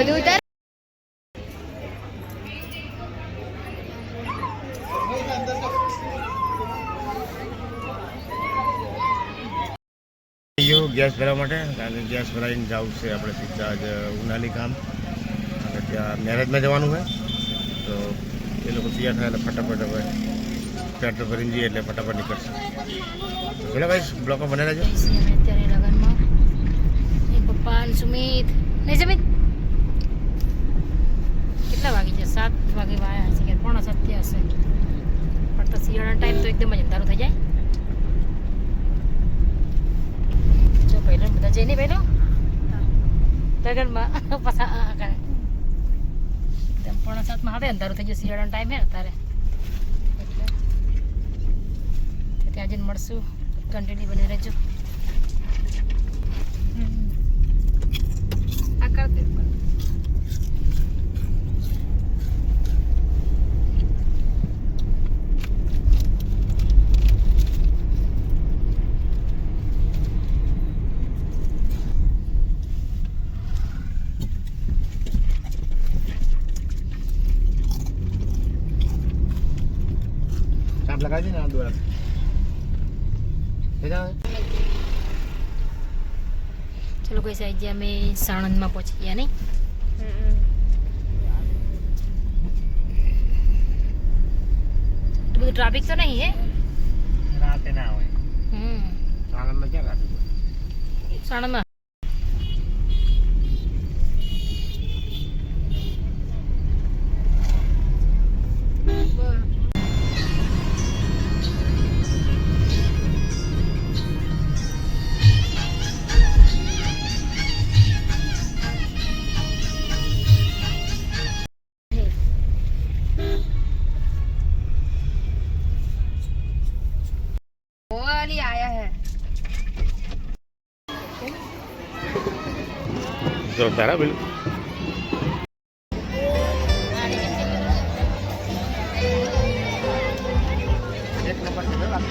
બધું ઉતાર ગયો ગેસ ભરવા માટે કારણ કે ગેસ ભરાઈને જવું છે આપણે સીધા જ ઉનાલી ગામ અને ત્યાં મેરેજમાં જવાનું હોય તો એ લોકો તૈયાર થાય એટલે ફટાફટ હવે પેટ્રોલ ભરીને જઈએ એટલે ફટાફટ નીકળશે તો પેલા ભાઈ બ્લોકમાં બને રહેજો અમે અત્યારે લગનમાં એ પપ્પા અને સુમિત નહીં સુમિત કેટલા વાગી છે સાત વાગે વાયા હશે કે પોણા સાત થયા હશે પણ તો શિયાળાનો ટાઈમ તો એકદમ જ અંધારું થઈ જાય જો પહેલો ને બધા જઈને પહેલો લગનમાં પાછા આ કરે એકદમ પોણા સાતમાં હવે અંધારું થઈ ગયું શિયાળાનો ટાઈમ હે ને તારે એટલે તો ત્યાં જઈને મળશું કન્ટિન્યુ બની રહેજો આ કર દે સાપ લગાવી ને આ દ્વારા એ જાઓ. ચલો કોઈ સાહેબ અમે સાણંદમાં પહોંચી ગયા નહીં? બધું ટ્રાફિક તો નહીં હે? રાતે ના હોય. હમ. સાણંદમાં ક્યાં રાખી સાણંદમાં? वाली आया है જોરદાર હા બિલકુલ એક નંબર છે બરાબર.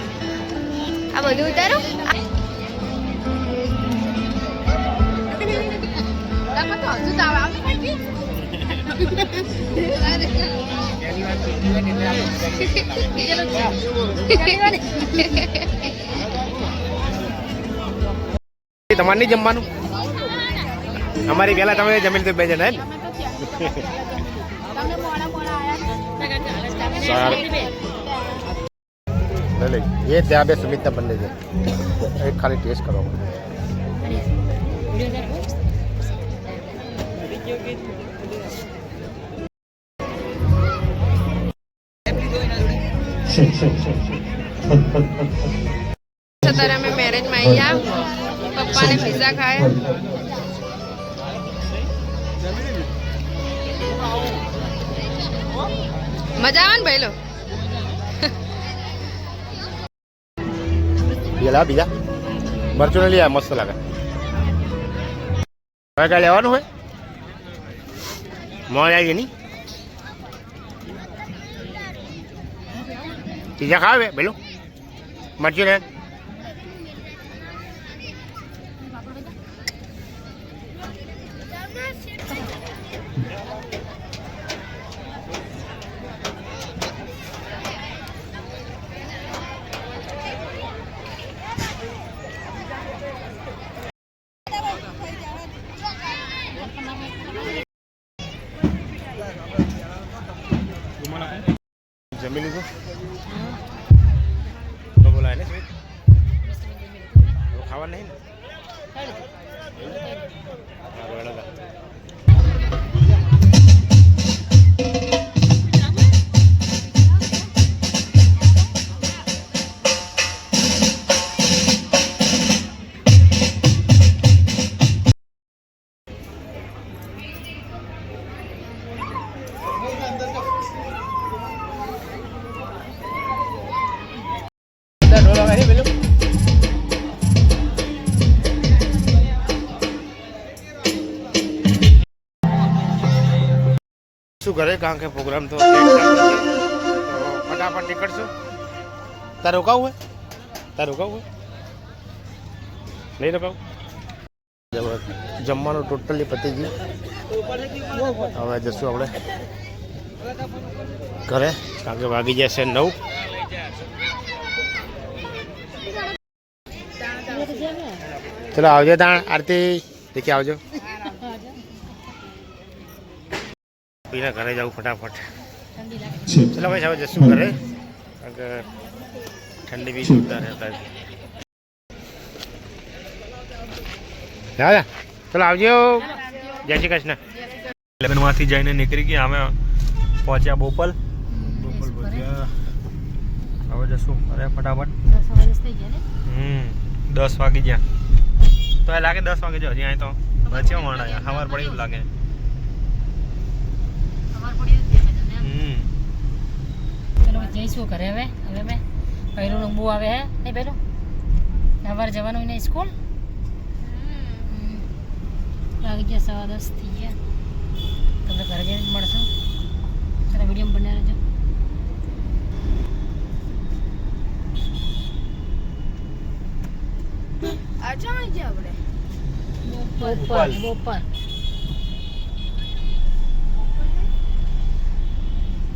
આ બધું ઉતારો તમે તો હજુ તો આવે તમારે નહીં જમવાનું અમારી પહેલા તમે જમીન તો બે જણા હે ને તમે મોડા મોડા આયા સારું. લઈ લઈ એ ત્યાં બે સુમિતના બંને છે એક ખાલી ટેસ્ટ કરો અત્યારે અમે મેરેજમાં પપ્પાને પીઝા ખાય. મજા આવે ને ભાઈ લો. બીજા બીજા. મરચું લઈ આવ્યા મસ્ત લાગે. હવે કાંઈ લેવાનું હોય? મોજ આવી નહીં પીઝા ખાવે પેલું મરચું લે હવે નહીં ને? શું કરે? કારણ કે પ્રોગ્રામ. તો ફટાફટ નીકળશું. તારે રોકાવું હોય? તારે રોકાવું હોય? નહીં રોકાવું? જમવાનું ટોટલી પતી ગયું. હવે જશું આપણે ઘરે, કારણ કે વાગી જશે નવ. ચલો આવજો તાણ, આરતી. દેખી આવજો. પીને ઘરે જવું ફટાફટ. ઠંડી ચલો ભાઈ હવે જશું ઘરે. કારણ કે ઠંડી બી જોરદાર રહેતા દાદા ચલો આવજો. જય શ્રી કૃષ્ણ. લેબનમાંથી જઈને નીકળી ગયા. અમે પહોંચ્યા બોપલ. બોપલ પહોંચ્યા હવે જશું અરે ફટાફટ. દસ વાગે થઈ ગયા ને હમ દસ વાગી ગયા. તો એ લાગે દસ વાગે જો હજી અહીં તો બચ્યો માણ સવાર પડી એવું લાગે ખબર પડી જ દેખાય તમને એમ. હમ ચલો જઈશું ઘરે હવે. હવે મેં પહેલું બહુ આવે હે. નહીં પહેલું? સવારે જવાનું નહીં સ્કૂલ? વાગી ગયા સવા દસ થઈ ગયા. તમને ઘરે જઈને મળશું. તને વીડિયો બનાવી રહેજો છે આપણે બોપર બોપર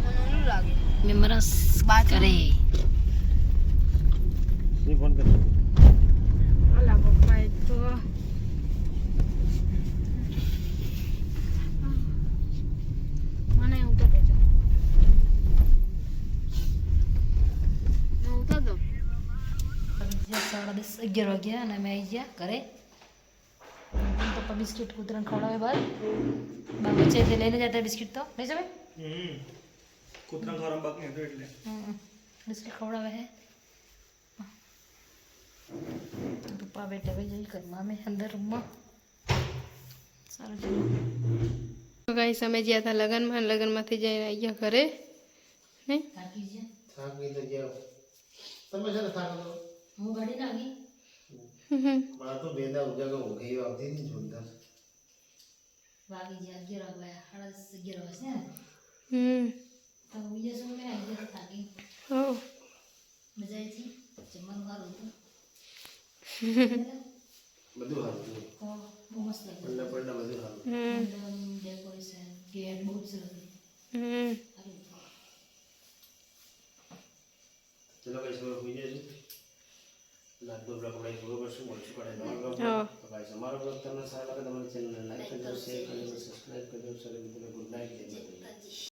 મને ઓલું લાગે મેમરસ કરે ફોન કરી હાલા પપ્પા એ તો મને ઉતર દેજો હું ઉતર દઉં સાડા દસ અગિયાર વાગ્યા અને અમે આવી ગયા ઘરે પપ્પા બિસ્કિટ કૂતરાને ખવડાવે બાર બાકી વચ્ચેથી લઈને જતા બિસ્કિટ તો નહીં સમય કૂતરા ખોરાક બાકી હતું એટલે હમ. બિસ્કિટ ખવડાવે હે પપ્પા બેઠા ભાઈ જઈ ઘરમાં અમે અંદર રૂમમાં સારું ચલો ગાઈસ અમે જ્યાં હતા લગનમાં લગનમાંથી જઈને આવી ગયા ઘરે નહીં થાકી ગયા થાકી તો ગયા તમે છે ને થાકો તો હું ગાડી ના આવી મારા તો બેદા ઉજાગર ઊંઘ એવી આવતી હતી ને જોરદાર વાગી ગયા અગિયાર વાગ્યા સાડા દસ અગિયાર વાગે હમ તો બીજા શું મેં આવી ગયા થાકી હો મજા આવી હતી જમવાનું સારું હતું બધું સારું હતું તો બહુ મસ્ત લાગ્યું પંડા પંડા બધું સારું હમ ડેકોરેશન ગેટ બહુ જ સરસ હતી હમ સારું હતું. ચલો કઈ સવાર હોઈ જશું લાગતો બ્લોગ આપણે પૂરો કરશું મળશું પડે નવા બ્લોગ હા. તો ગાઈસ અમારો બ્લોગ તમને સારો લાગે તમારી ચેનલને લાઈક કરજો શેર કરજો સબસ્ક્રાઇબ કરજો સર મિત્રો ગુડ નાઇટ જય માતાજી